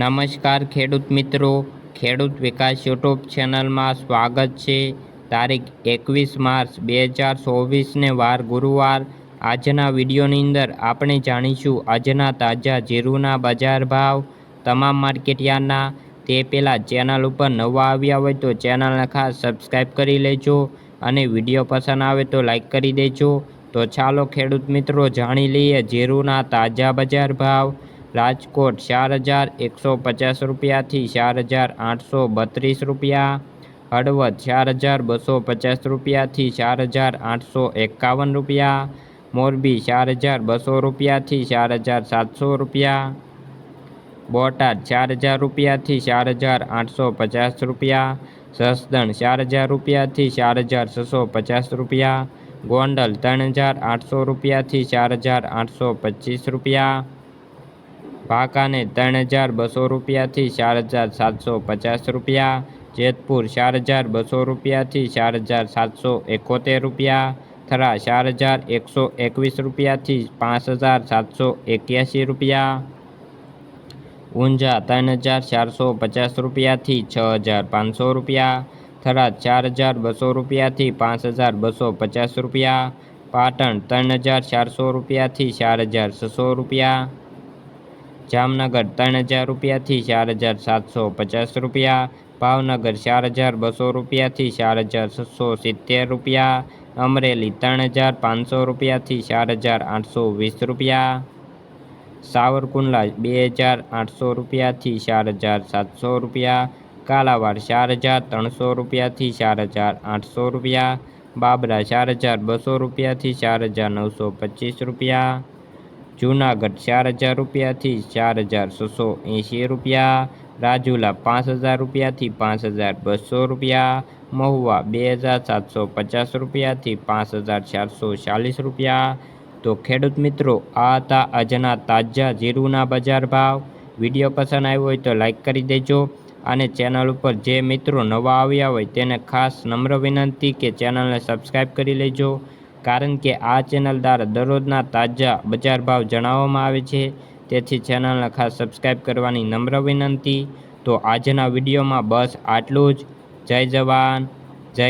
નમસ્કાર ખેડૂત મિત્રો. ખેડૂત વિકાસ યુટ્યુબ ચેનલમાં સ્વાગત છે. તારીખ એકવીસ માર્ચ બે હજાર ચોવીસને વાર ગુરુવાર. આજના વિડીયોની અંદર આપણે જાણીશું આજના તાજા જીરુના બજાર ભાવ, તમામ માર્કેટયાર્ડના તે પહેલાં ચેનલ ઉપર નવા આવ્યા હોય તો ચેનલને ખાસ સબસ્ક્રાઈબ કરી લેજો અને વીડિયો પસંદ આવે તો લાઈક કરી દેજો. તો ચાલો ખેડૂત મિત્રો, જાણી લઈએ જીરુના તાજા બજાર ભાવ. રાજકોટ ચાર હજાર એકસો પચાસ રૂપિયાથી ચાર હજાર આઠસો બત્રીસ રૂપિયા હળવદ ચાર હજાર બસો પચાસ રૂપિયાથી ચાર હજાર આઠસો એકાવન રૂપિયા મોરબી ચાર હજાર બસો રૂપિયાથી ચાર હજાર સાતસો રૂપિયા બોટાદ ચાર હજાર રૂપિયાથી ચાર હજાર આઠસો પચાસ રૂપિયા જસદણ ચાર હજાર રૂપિયાથી ચાર હજાર છસો પચાસ રૂપિયા ગોંડલ ત્રણ હજાર આઠસો રૂપિયાથી ચાર હજાર આઠસો પચીસ રૂપિયા વાંકાને ત્રણ હજાર બસો રૂપિયાથી ચાર હજાર સાતસો પચાસ રૂપિયા જેતપુર ચાર હજાર બસો રૂપિયાથી ચાર હજાર સાતસો એકોતેર રૂપિયા થરા ચાર હજાર એકસો એકવીસ રૂપિયાથી પાંચ હજાર સાતસો એક્યાસી રૂપિયા ઊંઝા ત્રણ હજાર ચારસો પચાસ રૂપિયાથી છ હજાર પાંચસો રૂપિયા થરાદ ચાર હજાર બસો રૂપિયાથી પાંચ હજાર બસો પચાસ રૂપિયા પાટણ ત્રણ હજાર ચારસો રૂપિયાથી ચાર હજાર છસો રૂપિયા જામનગર ત્રણ હજાર રૂપિયાથી ચાર હજાર સાતસો પચાસ રૂપિયા ભાવનગર ચાર હજાર બસો રૂપિયાથી ચાર હજાર છસો સિત્તેર રૂપિયા અમરેલી ત્રણ હજાર પાંચસો રૂપિયાથી ચાર હજાર આઠસો વીસ રૂપિયા સાવરકુંડલા બે હજાર આઠસો રૂપિયાથી ચાર હજાર સાતસો રૂપિયા કાલાવાડ ચાર હજાર ત્રણસો રૂપિયાથી ચાર હજાર આઠસો રૂપિયા બાબરા ચાર હજાર બસો રૂપિયાથી ચાર હજાર નવસો પચીસ રૂપિયા જૂનાગઢ ચાર હજાર રૂપિયાથી ચાર હજાર છસો એંશી રૂપિયા, રાજુલા પાંચ હજાર રૂપિયાથી પાંચ હજાર બસો રૂપિયા, મહુવા બે હજાર સાતસો પચાસ રૂપિયાથી પાંચ હજાર ચારસો ચાલીસ રૂપિયા. તો ખેડૂત મિત્રો, આ હતા આજના તાજા જીરુના બજાર ભાવ. વીડિયો પસંદ આવ્યો હોય તો લાઇક કરી દેજો અને ચેનલ ઉપર જે મિત્રો નવા આવ્યા હોય તેને ખાસ નમ્ર વિનંતી કે ચેનલને સબસ્ક્રાઈબ કરી લેજો. કારણ કે આ ચેનલ દ્વારા દરરોજના તાજા બજાર ભાવ જણાવવામાં આવે છે. તેથી ચેનલને ખાસ સબસ્ક્રાઈબ કરવાની નમ્ર વિનંતી. તો આજના વિડીયોમાં બસ આટલું જ. જય જવાન.